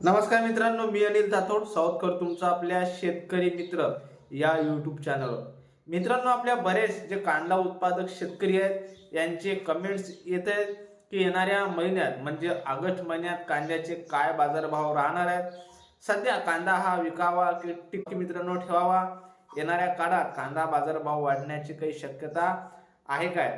नमस्कार मित्रांनो मी अनिल राठोड साऊथकर तुमचा आपल्या शेतकरी मित्र या यूट्यूब चॅनलवर मित्रांनो आपल्या बरेच जे कांदा उत्पादक शेतकरी आहेत यांचे कमेंट्स येत आहेत की येणाऱ्या महिन्यात म्हणजे ऑगस्ट महिन्यात कांद्याचे काय बाजारभाव राहणार आहेत? सध्या कांदा हा विकावा की टिक्की मित्रांनो ठेवावा? येणाऱ्या काळात कांदा बाजारभाव वाढण्याची काही शक्यता आहे काय?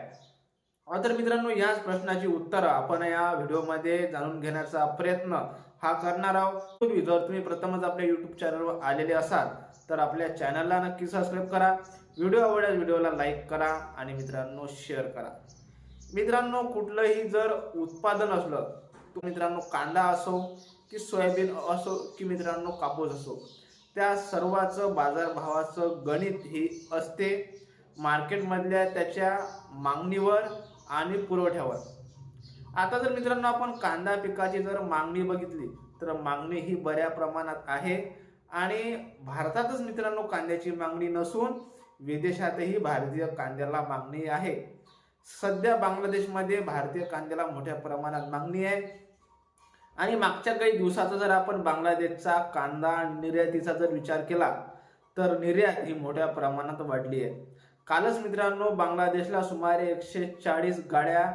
तर मित्रांनो याच प्रश्नाची उत्तरं आपण या व्हिडिओमध्ये जाणून घेण्याचा प्रयत्न हा करणार आहोत. पूर्वी जर तुम्ही प्रथमच आपल्या युट्यूब चॅनलवर आलेले असाल तर आपल्या चॅनलला नक्की सबस्क्राईब करा. व्हिडिओ आवडल्यास व्हिडिओला लाईक करा आणि मित्रांनो शेअर करा. मित्रांनो कुठलंही जर उत्पादन असलं तो मित्रांनो कांदा असो की सोयाबीन असो की मित्रांनो कापूस असो त्या सर्वाचं बाजारभावाचं गणित हे असते. मार्केटमधल्या त्याच्या मागणीवर आणि पुरवठ्यावर. आता जर मित्रांनो आपण कांदा पिकाची जर मागणी बघितली तर मागणी ही बऱ्या प्रमाणात आहे. आणि भारतातच मित्रांनो कांद्याची मागणी नसून विदेशातही भारतीय कांद्याला मागणी आहे. सध्या बांगलादेशमध्ये भारतीय कांद्याला मोठ्या प्रमाणात मागणी आहे. आणि मागच्या काही दिवसाचा जर आपण बांगलादेशचा कांदा निर्यातीचा जर विचार केला तर निर्यात ही मोठ्या प्रमाणात वाढली आहे. कालच मित्रांनो बांगलादेशला सुमारे एकशे चाळीस गाड्या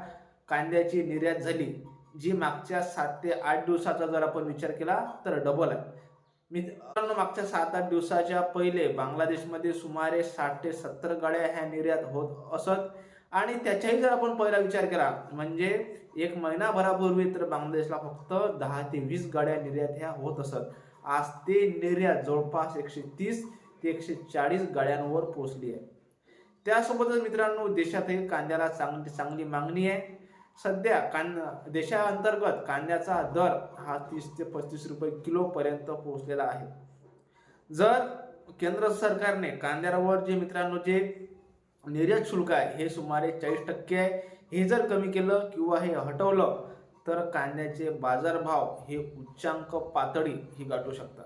कांद्याची निर्यात झाली जी मागच्या सात ते आठ दिवसाचा जर आपण विचार केला तर डबल आहे. मित्रांनो मागच्या सात आठ दिवसाच्या पहिले बांगलादेशमध्ये सुमारे साठ ते सत्तर गाड्या ह्या निर्यात होत असत. आणि त्याच्याही जर आपण पहिला विचार केला म्हणजे एक महिनाभरापूर्वी तर बांगलादेशला फक्त दहा ते वीस गाड्या निर्यात ह्या होत असत. आज ते निर्यात जवळपास एकशे तीस ते एकशे चाळीस गाड्यांवर पोहोचली आहे. त्यासोबतच मित्रांनो देशातही कांद्याला चांगली चांगली मागणी आहे. सध्या कांदा देशांतर्गत कांद्याचा दर हा तीस ते पस्तीस रुपये किलोपर्यंत पोहोचलेला आहे. जर केंद्र सरकारने कांद्यावर जे मित्रांनो जे निर्यात शुल्क आहे हे सुमारे चाळीस टक्के आहे हे जर कमी केलं किंवा हे हटवलं तर कांद्याचे बाजारभाव हे उच्चांक पातळी ही गाठू शकतात.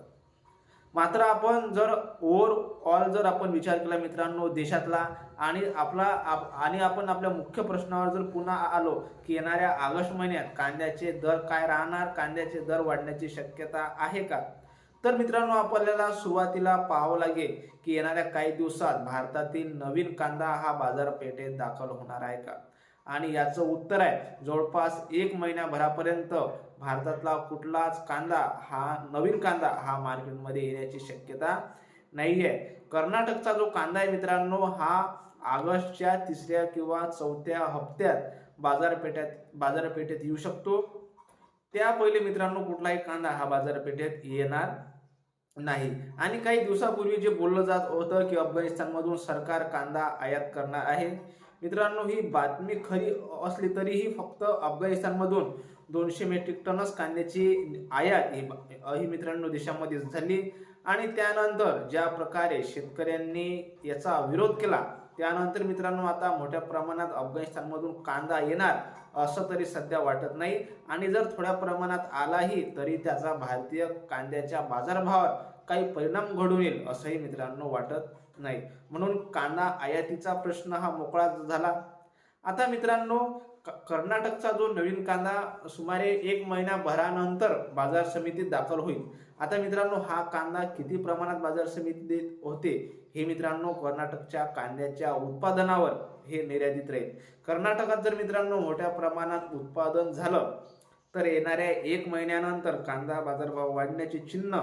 मात्र आपण जर ओव्हरऑल जर आपण विचार केला मित्रांनो देशातला आणि आपला आप- आणि आपण आपल्या मुख्य प्रश्नावर जर पुन्हा आलो की येणाऱ्या ऑगस्ट महिन्यात कांद्याचे दर काय राहणार कांद्याचे दर वाढण्याची शक्यता आहे का? तर मित्रांनो आपल्याला सुरुवातीला पाहावं लागेल की येणाऱ्या काही दिवसात भारतातील नवीन कांदा हा बाजारपेठेत दाखल होणार आहे का? आणि याचं उत्तर आहे जवळपास एक महिन्याभरापर्यंत भारतातला कुठलाच कांदा हा नवीन कांदा हा मार्केटमध्ये येण्याची शक्यता नाही आहे कर्नाटकचा जो कांदा आहे मित्रांनो हा ऑगस्टच्या तिसऱ्या किंवा चौथ्या हप्त्यात बाजारपेठेत बाजारपेठेत येऊ शकतो. त्या पहिले मित्रांनो कुठलाही कांदा हा बाजारपेठेत येणार नाही. आणि काही दिवसापूर्वी जे बोललं जात होतं की अफगाणिस्तानमधून सरकार कांदा आयात करणार आहे मित्रांनो ही बातमी खरी असली तरीही फक्त अफगाणिस्तानमधून दोनशे मेट्रिक टनच कांद्याची आयात ही ही मित्रांनो देशामध्ये झाली. आणि त्यानंतर ज्या प्रकारे शेतकऱ्यांनी याचा विरोध केला त्यानंतर मित्रांनो आता मोठ्या प्रमाणात अफगाणिस्तानमधून कांदा येणार असं तरी सध्या वाटत नाही. आणि जर थोड्या प्रमाणात आलाही तरी त्याचा भारतीय कांद्याच्या बाजारभावात काही परिणाम घडून येईल असंही मित्रांनो वाटत नाही म्हणून कांदा आयातीचा प्रश्न हा मोकळा झाला. आता मित्रांनो क- कर्नाटकचा जो नवीन कांदा सुमारे एक महिनाभरानंतर बाजार समितीत दाखल होईल. आता मित्रांनो हा कांदा किती प्रमाणात बाजार समितीत होते हे मित्रांनो कर्नाटकच्या कांद्याच्या उत्पादनावर हे निर्यादित राहील. कर्नाटकात जर मित्रांनो मोठ्या प्रमाणात उत्पादन झालं तर येणाऱ्या एक महिन्यानंतर कांदा बाजारभाव वाढण्याचे चिन्ह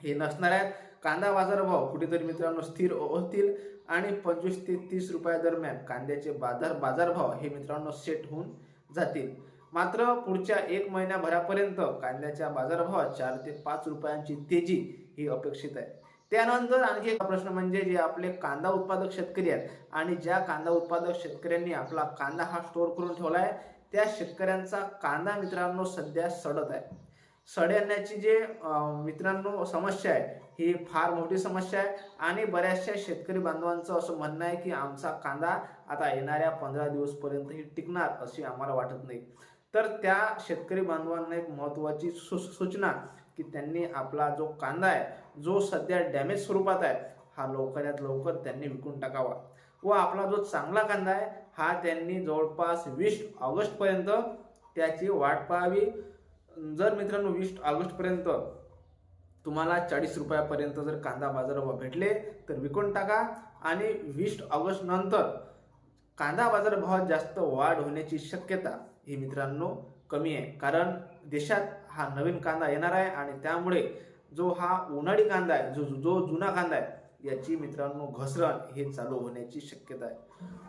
हे नसणार आहेत. कांदा बाजारभाव कुठेतरी मित्रांनो स्थिर होतील आणि पंचवीस ते तीस रुपया दरम्यान कांद्याचे बाजार बाजारभाव हे मित्रांनो सेट होऊन जातील. मात्र पुढच्या एक महिन्याभरापर्यंत कांद्याच्या बाजारभावात चार ते पाच रुपयांची तेजी ही अपेक्षित आहे. त्यानंतर आणखी एक प्रश्न म्हणजे जे आपले कांदा उत्पादक शेतकरी आहेत आणि ज्या कांदा उत्पादक शेतकऱ्यांनी आपला कांदा हा स्टोअर करून ठेवला आहे त्या शेतकऱ्यांचा कांदा मित्रांनो सध्या सडत आहे. सड्याण्याची जे मित्रांनो समस्या आहे ही फार मोठी समस्या आहे. आणि बऱ्याचशा शेतकरी बांधवांचं असं म्हणणं आहे की आमचा कांदा आता येणाऱ्या पंधरा दिवसपर्यंतही टिकणार अशी आम्हाला वाटत नाही. तर त्या शेतकरी बांधवांना एक महत्त्वाची सु सूचना की त्यांनी आपला जो कांदा आहे जो सध्या डॅमेज स्वरूपात आहे हा लवकरात लवकर त्यांनी विकून टाकावा. व आपला जो चांगला कांदा आहे हा त्यांनी जवळपास वीस ऑगस्टपर्यंत त्याची वाट पाहावी. जर मित्रांनो वीस ऑगस्टपर्यंत तुम्हाला चाळीस रुपयापर्यंत जर कांदा बाजारभाव भेटले तर विकून टाका. आणि वीस ऑगस्ट नंतर कांदा बाजारभावात जास्त वाढ होण्याची शक्यता ही मित्रांनो कमी आहे. कारण देशात हा नवीन कांदा येणार आहे आणि त्यामुळे जो हा उन्हाळी कांदा आहे जो जो जुना कांदा आहे याची मित्रांनो घसरण हे चालू होण्याची शक्यता आहे.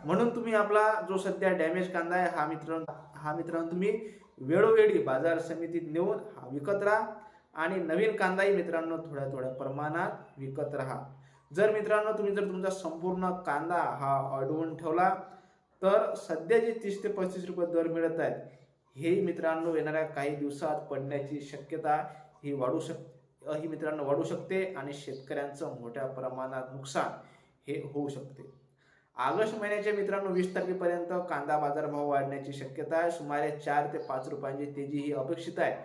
म्हणून तुम्ही आपला जो सध्या डॅमेज कांदा आहे हा मित्रांनो हा मित्रांनो तुम्ही वेळोवेळी बाजार समितीत नेऊन हा विकत राहा आणि नवीन कांदाही मित्रांनो थोड्या थोड्या प्रमाणात विकत राहा. जर मित्रांनो तुम्ही जर तुमचा संपूर्ण कांदा हा अडवून ठेवला तर सध्या जे तीस ते पस्तीस रुपये दर मिळत आहेत हे मित्रांनो येणाऱ्या काही दिवसात पडण्याची शक्यता ही वाढू शक ही मित्रांनो वाढू शकते आणि शेतकऱ्यांचं मोठ्या प्रमाणात नुकसान हे होऊ शकते. ऑगस्ट महिन्याच्या मित्रांनो वीस तारखेपर्यंत कांदा बाजारभाव वाढण्याची शक्यता आहे. सुमारे चार ते पाच रुपयांची तेजी ही अपेक्षित आहे.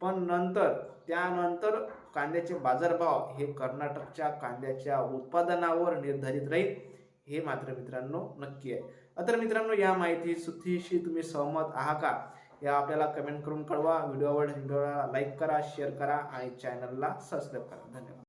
पण नंतर त्यानंतर कांद्याचे बाजारभाव हे कर्नाटकच्या कांद्याच्या उत्पादनावर निर्धारित राहील हे मात्र मित्रांनो नक्की आहे. तर मित्रांनो या माहिती सुथीशी तुम्ही सहमत आहात का? या आपल्याला कमेंट करून कळवा. व्हिडिओवर व्हिडिओला लाईक करा शेअर करा आणि चॅनलला सबस्क्राईब करा. धन्यवाद.